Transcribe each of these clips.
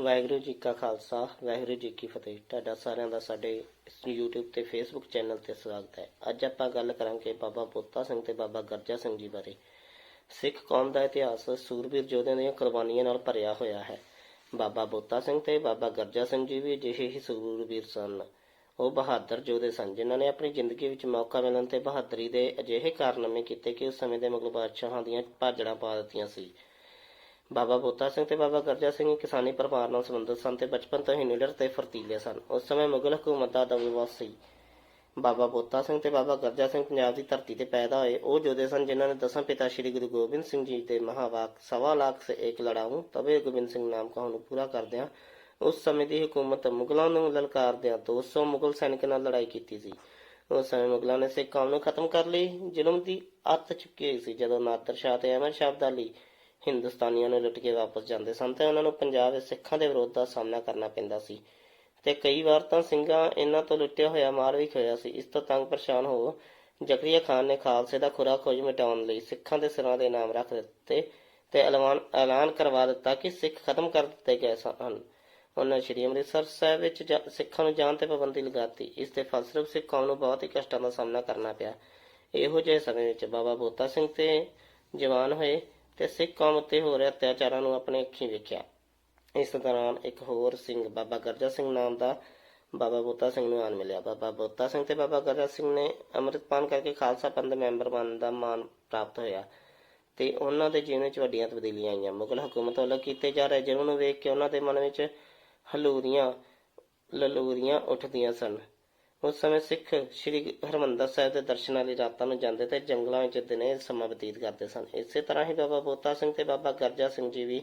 ਵਾਹਿਗੁਰੂ ਜੀ ਕਾ ਖਾਲਸਾ, ਵਾਹਿਗੁਰੂ ਜੀ ਕੀ ਫਤਿਹ। ਤੁਹਾਡਾ ਸਾਰਿਆਂ ਦਾ ਸਾਡੇ ਇਸ YouTube ਤੇ Facebook ਚੈਨਲ ਤੇ ਸਵਾਗਤ ਹੈ। ਅੱਜ ਆਪਾਂ ਗੱਲ ਕਰਾਂਗੇ ਬਾਬਾ ਬੋਤਾ ਸਿੰਘ ਤੇ ਬਾਬਾ ਗਰਜਾ ਸਿੰਘ ਜੀ ਬਾਰੇ। ਸਿੱਖ ਕੌਮ ਦਾ ਇਤਿਹਾਸ ਸੂਰਬੀਰ ਯੋਧਿਆਂ ਦੀਆਂ ਕੁਰਬਾਨੀਆਂ ਨਾਲ ਭਰਿਆ ਹੋਇਆ ਹੈ। ਬਾਬਾ ਬੋਤਾ ਸਿੰਘ ਤੇ ਬਾਬਾ ਗਰਜਾ ਸਿੰਘ ਜੀ ਵੀ ਅਜਿਹੇ ਹੀ ਸੂਰਬੀਰ ਸਨ। ਉਹ ਬਹਾਦਰ ਯੋਧੇ ਸਨ, ਜਿਨ੍ਹਾਂ ਨੇ ਆਪਣੀ ਜ਼ਿੰਦਗੀ ਵਿੱਚ ਮੌਕਾ ਮਿਲਣ ਤੇ ਬਹਾਦਰੀ ਦੇ ਅਜਿਹੇ ਕਾਰਨਾਮੇ ਕੀਤੇ ਕਿ ਉਸ ਸਮੇਂ ਦੇ ਮੁਗਲ ਬਾਦਸ਼ਾਹਾਂ ਦੀਆਂ ਭਾਜੜਾਂ ਪਾ ਦਿੱਤੀਆਂ ਸੀ। ਬਾਬਾ ਬੋਤਾ ਸਿੰਘ ਤੇ ਬਾਬਾ ਗਰਜਾ ਸਿੰਘ ਕਿਸਾਨੀ ਪਰਿਵਾਰ ਨਾਲ ਸੰਬੰਧਿਤ ਸਨ ਤੇ ਬਚਪਨ ਤੋਂ ਹੀ ਨਿਡਰ ਤੇ ਫਰਤੀਲੇ ਸਨ। ਉਸ ਸਮੇਂ ਮੁਗਲ ਹਕੂਮਤ ਦਾ ਦਬਦਬਾ ਸੀ। ਬਾਬਾ ਬੋਤਾ ਸਿੰਘ ਤੇ ਬਾਬਾ ਗਰਜਾ ਸਿੰਘ ਪੰਜਾਬ ਦੀ ਧਰਤੀ ਤੇ ਪੈਦਾ ਹੋਏ। ਉਹ ਯੋਧੇ ਸਨ ਜਿਨ੍ਹਾਂ ਨੇ ਦਸਮ ਪਿਤਾ ਸ੍ਰੀ ਗੁਰੂ ਗੋਬਿੰਦ ਸਿੰਘ ਜੀ ਦੇ ਮਹਾਵਾਕ ਸਵਾ ਲੱਖ ਸੇ ਇੱਕ ਲੜਾਊ ਤਬੇ ਗੋਬਿੰਦ ਸਿੰਘ ਨਾਮ ਕਹਾਣੀ ਨੂੰ ਪੂਰਾ ਕਰਦਿਆਂ ਉਸ ਸਮੇਂ ਦੀ ਹਕੂਮਤ ਮੁਗਲਾਂ ਨੂੰ ਲਲਕਾਰਦਿਆਂ 200 ਮੁਗਲ ਸੈਨਿਕਾਂ ਨਾਲ ਲੜਾਈ ਕੀਤੀ ਸੀ। ਉਸ ਸਮੇਂ ਮੁਗਲਾਂ ਨੇ ਸਿੱਖ ਕੌਮ ਨੂੰ ਖਤਮ ਕਰ ਲਈ। ਜ਼ੁਲਮ ਦੀ ਅੱਤ ਚੁੱਕੀ ਸੀ ਜਦੋਂ ਨਾਦਰ ਸ਼ਾਹ ਤੇ ਅਹਿਮਦ ਸ਼ਾਹ ਅਬਦਾਲੀ ਹਿੰਦੁਸਤਾਨੀਆਂ ਨੂੰ ਲੁੱਟ ਕੇ ਵਾਪਸ ਜਾਂਦੇ ਸਨ ਤੇ ਉਹਨਾਂ ਨੂੰ ਪੰਜਾਬ ਵਿੱਚ ਸਿੱਖਾਂ ਦੇ ਵਿਰੋਧ ਦਾ ਸਾਹਮਣਾ ਕਰਨਾ ਪੈਂਦਾ ਸੀ। ਤੇ ਕਈ ਵਾਰ ਤਾਂ ਸਿੰਘਾਂ ਇਹਨਾਂ ਤੋਂ ਲੁੱਟਿਆ ਹੋਇਆ ਮਾਰ ਵੀ ਖੋਇਆ ਸੀ। ਇਸ ਤੋਂ ਤੰਗ ਪਰੇਸ਼ਾਨ ਹੋ ਜ਼ਕਰੀਆ ਖਾਨ ਨੇ ਖਾਲਸੇ ਦਾ ਖੁਰਾ ਖੋਜ ਮਿਟਾਉਣ ਲਈ ਸਿੱਖਾਂ ਦੇ ਸਿਰਾਂ ਦੇ ਨਾਮ ਰੱਖ ਦਿੱਤੇ ਤੇ ਐਲਾਨ ਐਲਾਨ ਕਰਵਾ ਦਿੱਤਾ ਕਿ ਸਿੱਖ ਖਤਮ ਕਰ ਦਿੱਤੇ ਗਏ ਹਨ। ਉਹਨਾਂ ਸ਼੍ਰੀ ਅੰਮ੍ਰਿਤਸਰ ਸਾਹਿਬ ਵਿੱਚ ਸਿੱਖਾਂ ਨੂੰ ਜਾਣ ਤੇ ਪਾਬੰਦੀ ਲਗਾਤੀ। ਇਸ ਦੇ ਫਲਸਰੂਪ ਸਿੱਖ ਕੌਮ ਨੂੰ ਬਹੁਤ ਹੀ ਕਸ਼ਟਾਂ ਦਾ ਸਾਹਮਣਾ ਕਰਨਾ ਪਿਆ। ਇਹੋ ਜਿਹੇ ਸਮੇਂ ਵਿੱਚ ਬਾਬਾ ਬੋਤਾ ਸਿੰਘ ਤੇ ਜਵਾਨ ਹੋਏ ਤੇ ਸਿੱਖ ਕੌਮ ਉੱਤੇ ਹੋ ਰਹੇ ਅਤਿਆਚਾਰਾਂ ਨੂੰ ਆਪਣੇ ਅੱਖੀਂ ਵੇਖਿਆ। ਇਸ ਦੌਰਾਨ ਇੱਕ ਹੋਰ ਸਿੰਘ, ਬਾਬਾ ਗਰਜਾ ਸਿੰਘ ਨਾਮ ਦਾ ਬਾਬਾ ਬੋਤਾ ਸਿੰਘ ਨੂੰ ਆਨ ਮਿਲਿਆ। ਬਾਬਾ ਬੋਤਾ ਸਿੰਘ ਤੇ ਬਾਬਾ ਗਰਜਾ ਸਿੰਘ ਨੇ ਅੰਮ੍ਰਿਤਪਾਨ ਕਰਕੇ ਖਾਲਸਾ ਪੰਥ ਮੈਂਬਰ ਬਣਨ ਦਾ ਮਾਨ ਪ੍ਰਾਪਤ ਹੋਇਆ ਤੇ ਉਹਨਾਂ ਦੇ ਜੀਵਨ ਵਿੱਚ ਵੱਡੀਆਂ ਤਬਦੀਲੀਆਂ ਆਈਆਂ। ਮੁਗਲ ਹਕੂਮਤ ਵੱਲੋਂ ਕੀਤੇ ਜਾ ਰਹੇ ਜ਼ੁਲਮ ਨੂੰ ਵੇਖ ਕੇ ਉਹਨਾਂ ਦੇ ਮਨ ਵਿੱਚ ਹਲੂਰੀਆਂ, ਲਲੂਰੀਆਂ ਉੱਠਦੀਆਂ ਸਨ। ਉਸ ਸਮੇਂ ਸਿੱਖ ਸ੍ਰੀ ਹਰਮੰਦਰ ਸਾਹਿਬ ਦੇ ਦਰਸ਼ਨਾਂ ਲਈ ਰਾਤਾਂ ਨੂੰ ਜਾਂਦੇ ਤੇ ਜੰਗਲਾਂ ਵਿੱਚ ਦਿਨੇ ਸਮਾਂ ਬਤੀਤ ਕਰਦੇ ਸਨ। ਇਸੇ ਤਰ੍ਹਾਂ ਹੀ ਬਾਬਾ ਬੋਤਾ ਸਿੰਘ ਤੇ ਬਾਬਾ ਗਰਜਾ ਸਿੰਘ ਜੀ ਵੀ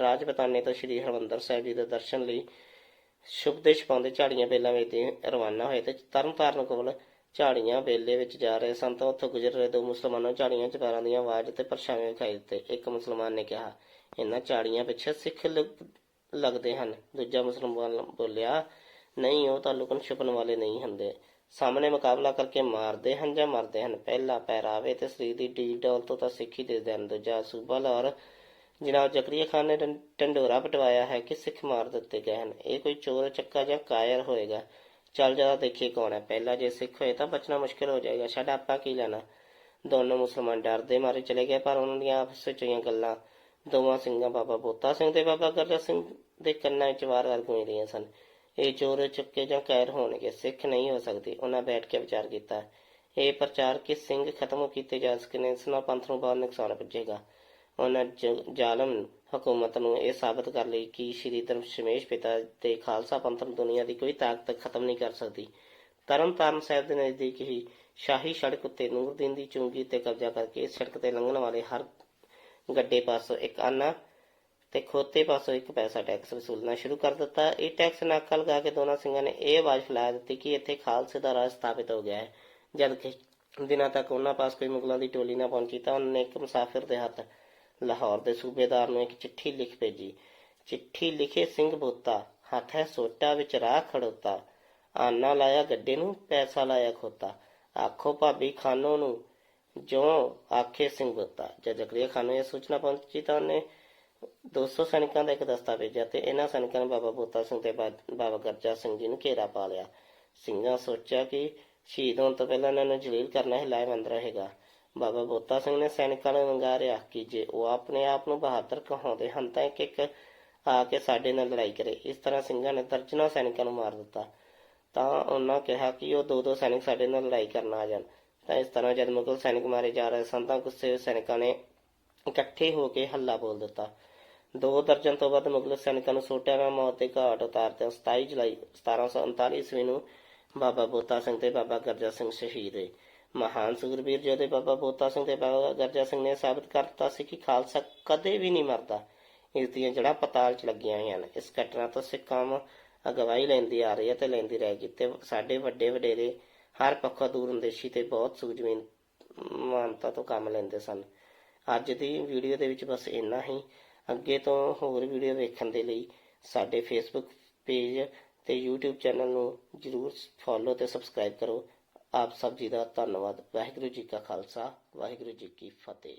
ਰਾਜਪਤਾਨੇ ਤੋਂ ਸ੍ਰੀ ਹਰਮੰਦਰ ਸਾਹਿਬ ਜੀ ਦੇ ਦਰਸ਼ਨ ਲਈ ਸ਼ੁਭ ਦੇ ਝਾੜੀਆਂ ਬੇਲਾਂ ਵਿੱਚ ਰਵਾਨਾ ਹੋਏ ਤੇ ਤਰਨਤਾਰਨ ਕੋਲ ਝਾੜੀਆਂ ਬੇਲੇ ਵਿੱਚ ਜਾ ਰਹੇ ਸਨ ਤਾਂ ਉੱਥੋਂ ਗੁਜ਼ਰ ਰਹੇ ਦੋ ਮੁਸਲਮਾਨਾਂ ਨੂੰ ਝਾੜੀਆਂ ਚ ਪੈਰਾਂ ਦੀਆਂ ਆਵਾਜ਼ ਤੇ ਪਰਛਾਵੇਂ ਵਿਖਾਈ ਦਿੱਤੇ। ਇੱਕ ਮੁਸਲਮਾਨ ਨੇ ਕਿਹਾ, ਇਹਨਾਂ ਝਾੜੀਆਂ ਪਿੱਛੇ ਸਿੱਖ ਲੱਗਦੇ ਹਨ। ਦੂਜਾ ਮੁਸਲਮਾਨ ਬੋਲਿਆ ਨਹੀਂ, ਉਹ ਤਾਂ ਲੁਕਣ ਛੁਪਣ ਵਾਲੇ ਨਹੀਂ ਹੁੰਦੇ। ਸਾਹਮਣੇ ਮੁਕਾਬਲਾ ਕਰਕੇ ਮਾਰਦੇ ਹਨ ਜਾਂ ਮਰਦੇ ਹਨ। ਪਹਿਲਾ ਪਹਿਰਾਵੇ ਤੇ ਸਰੀਰ ਦੀ ਢੀਲ ਤੋਂ ਤਾਂ ਸਿੱਖੀ ਦੇ ਦੇਣ। ਦੂਜਾ ਸੂਬਾ ਲਾਹੌਰ ਜਨਾਬ ਜ਼ਕਰੀਆ ਖਾਨ ਨੇ ਡੰ- ਪਟਵਾਇਆ ਹੈ ਕਿ ਸਿੱਖ ਮਾਰ ਦਿੱਤੇ ਗਏ ਹਨ। ਇਹ ਕੋਈ ਚੋਰ, ਚੱਕਾ ਜਾਂ ਕਾਇਰ ਹੋਏਗਾ। ਚੱਲ ਜਰਾ ਦੇਖੀਏ ਕੌਣ ਹੈ। ਪਹਿਲਾ ਜੇ ਸਿੱਖ ਹੋਏ ਤਾਂ ਬਚਣਾ ਮੁਸ਼ਕਿਲ ਹੋ ਜਾਏਗਾ। ਛੱਡ ਆਪਾਂ ਕੀ ਲੈਣਾ? ਦੋਨੋਂ ਮੁਸਲਮਾਨ ਡਰਦੇ ਮਾਰੇ ਚਲੇ ਗਏ, ਪਰ ਉਹਨਾਂ ਦੀਆਂ ਆਪਸ ਵਿੱਚ ਹੋਈਆਂ ਗੱਲਾਂ ਦੋਵਾਂ ਸਿੰਘਾਂ ਬਾਬਾ ਬੋਤਾ ਸਿੰਘ ਤੇ ਬਾਬਾ ਗਰਜਾ ਸਿੰਘ ਦੇ ਕੰਨਾਂ ਵਿੱਚ ਵਾਰ-ਵਾਰ ਗੂੰਜ ਰਹੀਆਂ ਸਨ। ਇਹ ਚੋਰ ਚੱਕੇ ਜਾਂ ਕਾਇਰ ਹੋਣਗੇ, ਸਿੱਖ ਨਹੀਂ ਹੋ ਸਕਦੇ। ਉਹਨਾਂ ਬੈਠ ਕੇ ਵਿਚਾਰ ਕੀਤਾ। ਇਹ ਪ੍ਰਚਾਰ ਕਿ ਸਿੰਘ ਖਤਮ ਕੀਤੇ ਜਾ ਸਕਣ ਇਸ ਪੰਥ ਨੂੰ ਬਹੁਤ ਨੁਕਸਾਨ ਪੁੱਜੇਗਾ। ਉਹਨਾਂ ਜ਼ਾਲਮ ਹਕੂਮਤ ਨੂੰ ਇਹ ਸਾਬਤ ਕਰ ਲਈ ਕਿ ਸ਼੍ਰੀ ਧਰਮ ਸ਼ਮੇਸ਼ ਪਿਤਾ ਤੇ ਖਾਲਸਾ ਪੰਥ ਨੂੰ ਦੁਨੀਆ ਦੀ ਕੋਈ ਤਾਕਤ ਖਤਮ ਨਹੀਂ ਕਰ ਸਕਦੀ। ਤਰਨਤਾਰਨ ਸਾਹਿਬ ਦੇ ਨਜ਼ਦੀਕ ਹੀ ਸ਼ਾਹੀ ਸੜਕ ਉੱਤੇ ਨੂਰਦੀਨ ਦੀ ਚੁੰਗੀ ਤੇ ਕਬਜ਼ਾ ਕਰਕੇ ਇਸ ਸੜਕ ਤੇ ਲੰਘਣ ਵਾਲੇ ਹਰ ਗੱਡੇ ਪਾਸੋਂ ਇੱਕ ਆਨਾ ਤੇ ਖੋਤੇ ਪਾਸੋਂ ਇੱਕ ਪੈਸਾ ਟੈਕਸ ਵਸੂਲਣਾ ਸ਼ੁਰੂ ਕਰ ਦਿੱਤਾ। ਇਹ ਟੈਕਸ ਨਾਕਾ ਲਗਾ ਕੇ ਦੋਨਾਂ ਸਿੰਘਾਂ ਨੇ ਇਹ ਆਵਾਜ਼ ਫੈਲਾ ਦਿੱਤੀ ਕਿ ਇੱਥੇ ਖਾਲਸੇ ਦਾ ਰਾਜ ਸਥਾਪਿਤ ਹੋ ਗਿਆ ਹੈ। ਜਦ ਕਿ ਦਿਨਾਂ ਤੱਕ ਉਹਨਾਂ ਪਾਸ ਕੋਈ ਮੁਗਲਾਂ ਦੀ ਟੋਲੀ ਨਾ ਪਹੁੰਚੀ ਤਾਂ ਉਹਨਾਂ ਨੇ ਇੱਕ ਮੁਸਾਫਿਰ ਦੇ ਹੱਥ ਲਾਹੌਰ ਦੇ ਸੂਬੇਦਾਰ ਨੂੰ ਇੱਕ ਚਿੱਠੀ ਲਿਖ ਭੇਜੀ। ਚਿੱਠੀ ਲਿਖੇ, ਸਿੰਘ ਬੋਤਾ, ਹੱਥ ਹੈ ਸੋਟਾ, ਵਿੱਚ ਰਾਹ ਖੜੋਤਾ। ਆਨਾ ਲਾਇਆ ਗੱਡੇ ਨੂੰ, ਪੈਸਾ ਲਾਇਆ ਖੋਤਾ। ਆਖੋ ਭਾਬੀ, ਖਾਨੋ ਨੂੰ ਜੋ ਆਖੇ ਸਿੰਘ ਬੋਤਾ। ਜਦ ਜ਼ਕਰੀਆ ਖਾਨੋ ਇਹ ਸੂਚਨਾ ਪਹੁੰਚੀ ਤਾਂ ਉਹਨੇ 200 ਸੈਨਿਕਾਂ ਦਾ ਇੱਕ ਦਸਤਾ ਭੇਜਿਆ ਤੇ ਇਹਨਾਂ ਸੈਨਿਕਾਂ ਨੇ ਬਾਬਾ ਬੋਤਾ ਸਿੰਘ ਤੇ ਬਾਬਾ ਗਰਜਾ ਸਿੰਘ ਜੀ ਨੂੰ ਘੇਰਾ ਪਾ ਲਿਆ। ਸਿੰਘਾਂ ਸੋਚਿਆ ਕਿ ਸ਼ਹੀਦ ਹੋਣ ਤੋਂ ਪਹਿਲਾਂ ਇਹਨਾਂ ਨੂੰ ਜਲੀਲ ਕਰਨਾ ਹੀ ਲਾਹੇਵੰਦ ਰਹੇਗਾ। ਬਾਬਾ ਬੋਤਾ ਸਿੰਘ ਨੇ ਸੈਨਿਕਾਂ ਨੂੰ ਵੰਗਾਰਿਆ ਕਿ ਜੇ ਉਹ ਆਪਣੇ ਆਪ ਨੂੰ ਬਹਾਦਰ ਕਹਾਉਂਦੇ ਹਨ ਤਾਂ ਇੱਕ ਇੱਕ ਆ ਕੇ ਸਾਡੇ ਨਾਲ ਲੜਾਈ ਕਰੇ। ਇਸ ਤਰ੍ਹਾਂ ਸਿੰਘਾਂ ਨੇ ਦਰਜਨਾਂ ਸੈਨਿਕਾਂ ਨੂੰ ਮਾਰ ਦਿੱਤਾ। ਤਾਂ ਉਹਨਾਂ ਕਿਹਾ ਕਿ ਉਹ ਦੋ ਦੋ ਸੈਨਿਕ ਸਾਡੇ ਨਾਲ ਲੜਾਈ ਕਰਨ ਆ ਜਾਣ। ਤਾਂ ਇਸ ਤਰ੍ਹਾਂ ਜਦ ਮੁਗਲ ਸੈਨਿਕ ਮਾਰੇ ਜਾ ਰਹੇ ਸਨ ਤਾਂ ਗੁੱਸੇ ਸੈਨਿਕਾਂ ਨੇ ਇਕੱਠੇ ਹੋ ਕੇ ਹੱਲਾ ਬੋਲ ਦਿੱਤਾ। ਦੋ ਦਰਜਨ ਤੋਂ ਵੱਧ ਮੁਗਲ ਸੈਨਿਕਾਂ ਨੂੰ ਸੋਟਿਆਂ ਨਾਲ ਮੌਤ ਦੇ ਘਾਟ ਉਤਾਰਦੇ 27 ਜੁਲਾਈ 1739 ਈਸਵੀ ਨੂੰ ਬਾਬਾ ਬੋਤਾ ਸਿੰਘ ਤੇ ਬਾਬਾ ਗਰਜਾ ਸਿੰਘ ਸ਼ਹੀਦ ਹੋਏ। ਮਹਾਨ ਸੂਰਬੀਰ ਜਿਹਦੇ ਬਾਬਾ ਬੋਤਾ ਸਿੰਘ ਤੇ ਬਾਬਾ ਗਰਜਾ ਸਿੰਘ ਨੇ ਸਾਬਤ ਕਰ ਦਿੱਤਾ ਸੀ ਕਿ ਖਾਲਸਾ ਕਦੇ ਵੀ ਨਹੀਂ ਮਰਦਾ। ਇਸ ਦੀਆਂ ਜੜਾਂ ਪਤਾਲ 'ਚ ਲੱਗੀਆਂ ਹੋਈਆਂ ਨੇ। ਇਸ ਘਟਨਾ ਤੋਂ ਸਿੱਖ ਕੌਮ ਅਗਵਾਈ ਲੈਂਦੀ ਆ ਰਹੀ ਹੈ ਤੇ ਲੈਂਦੀ ਰਹੇਗੀ ਤੇ ਸਾਡੇ ਵੱਡੇ ਵਡੇਰੇ ਹਰ ਪੱਖੋਂ ਦੂਰ ਅੰਦੇਸ਼ੀ ਤੇ ਬਹੁਤ ਸੂਝਵਾਨ ਮਾਨਤਾ ਤੋਂ ਕੰਮ ਲੈਂਦੇ ਸਨ। ਅੱਜ ਦੀ ਵੀਡੀਓ ਦੇ ਵਿੱਚ ਬਸ ਇੰਨਾ ਹੀ। ਅੱਗੇ ਤੋਂ ਹੋਰ ਵੀਡੀਓ ਵੇਖਣ ਦੇ ਲਈ ਸਾਡੇ ਫੇਸਬੁੱਕ ਪੇਜ ਤੇ YouTube ਚੈਨਲ ਨੂੰ ਜਰੂਰ ਫੋਲੋ ਤੇ ਸਬਸਕ੍ਰਾਈਬ ਕਰੋ। ਆਪ ਸਭ ਜੀ ਦਾ ਧੰਨਵਾਦ। ਵਾਹਿਗੁਰੂ ਜੀ ਕਾ ਖਾਲਸਾ, ਵਾਹਿਗੁਰੂ ਜੀ ਕੀ ਫਤਿਹ।